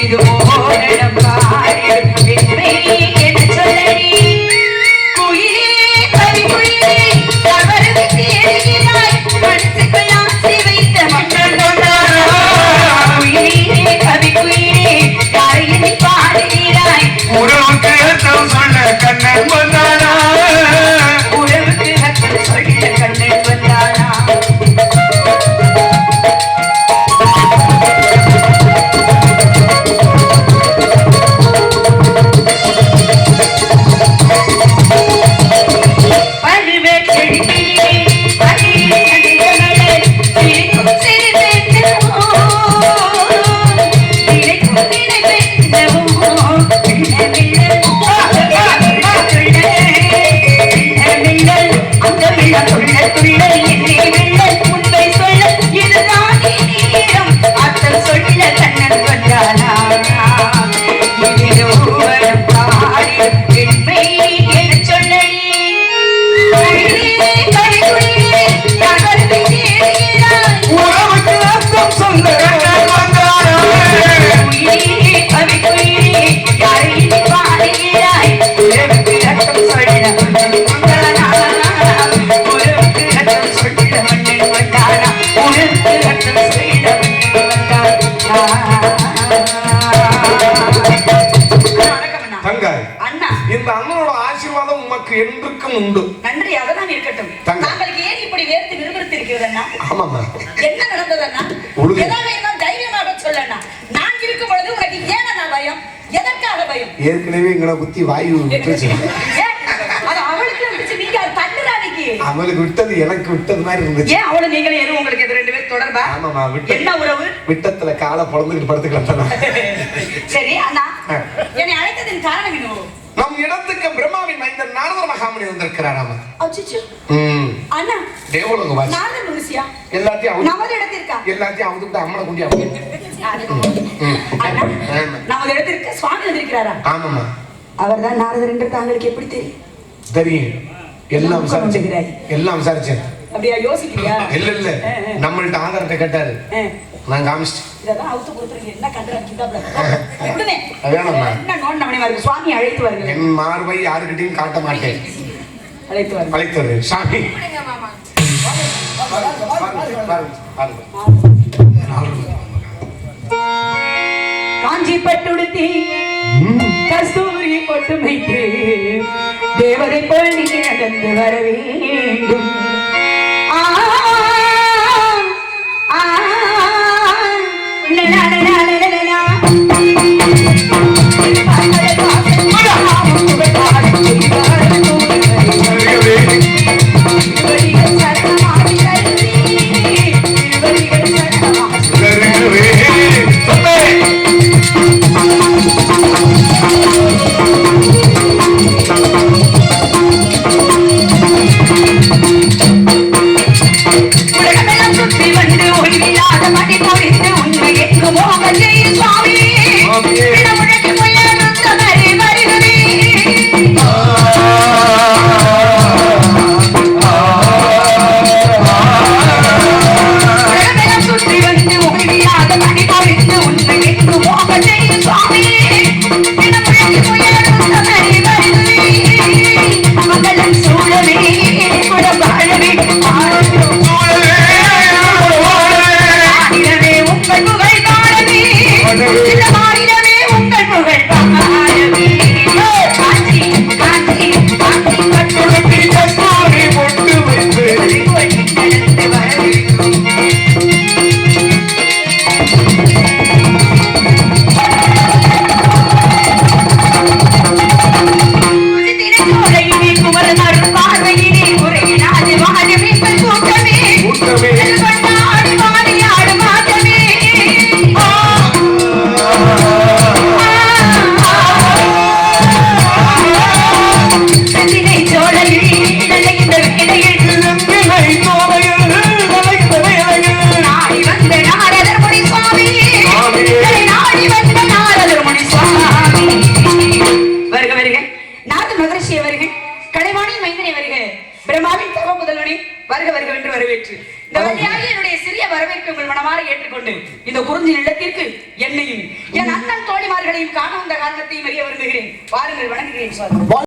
see the அண்ணா. இந்த அண்ணனோட ஆசீர்வாதம் உமக்கு என்றுக்கும் உண்டு. நன்றி அதெல்லாம் இருக்கட்டும். தாங்களுக்கு ஏன் இப்படி வேர்த்து விறுவிறுத்து இருக்கிறது அண்ணா? ஆமாம்மா. என்ன நடந்தது அண்ணா? உழுது. ஏதாவது இருந்தால் தைரியமாக சொல்ல அண்ணா. நான் இருக்கும் பொழுது உனக்கு ஏன் அண்ணா பயம்? எதற்காக பயம்? ஏற்கனவே எங்களை குத்தி வாயு? அது அவளுக்கு நீங்க அது நீங்க அவளுக்கு விட்டது எனக்கு விட்டது மாதிரி இருந்துச்சு. ஏன் அவளும் நீங்களும் எதுவும் உங்களுக்கு இது ரெண்டு பேரும் தொடர்பா? ஆமாம்மா விட்ட என்ன உறவு? விட்டத்துல காலை பொழந்துக்கிட்டு படுத்துக்கலாம் சரி அண்ணா. என்ன நம் இடத்துக்கு பிரம்மாவின் மைந்தன் நாரத மகாமணி வந்திருக்கிறார் அவன் அண்ணா. தேவலோக வாசி. நாரத மகிழ்ச்சியா எல்லாத்தையும் நமது இடத்திற்கா? எல்லாத்தையும் அவுத்துட்டு அம்மனை குண்டி ஆமா. நமது இடத்திற்கு சுவாமி வந்திருக்கிறாரா? ஆமாம்மா. அவர்தான் நாரதர் என்று தாங்களுக்கு எப்படி தெரியும்? தெரியும். எல்லாம் விசாரிச்சேன். எல்லாம் விசாரிச்சேன் அப்படியா யோசிக்கிறியா? இல்ல இல்ல. நம்மள்ட்ட ஆதாரத்தை கேட்டாரு. நான் காமிச்சிட்டேன். இதெல்லாம் அவுத்து கொடுத்துருங்க. என்ன கண்டுறாங்க வேணாம்மா. நோன் நம்மனே வருது சுவாமி அழைத்து வருகிறேன் என் மார்பை யாருக்கிட்டையும் காட்ட மாட்டேன். அழைத்து வருகிறேன் அழைத்து வருவேன் சாமி. காஞ்சி பட்டுடுத்தி கஸ்தூரி பொட்டு வைத்து தேவதை போல் நீ நடந்து வர வேண்டும். வருக வருக என்று வரவேற்று. இந்த வழியாக என்னுடைய சிறிய வரவேற்பை உங்கள் மனமாற ஏற்றுக்கொண்டு இந்த குறிஞ்சி நிலத்திற்கு என்னையும் என் அண்ணன் தோழிமார்களையும் காண வந்த காரணத்தையும் அறிய விரும்புகிறேன். வாருங்கள் வணங்குகிறேன் சுவாமி.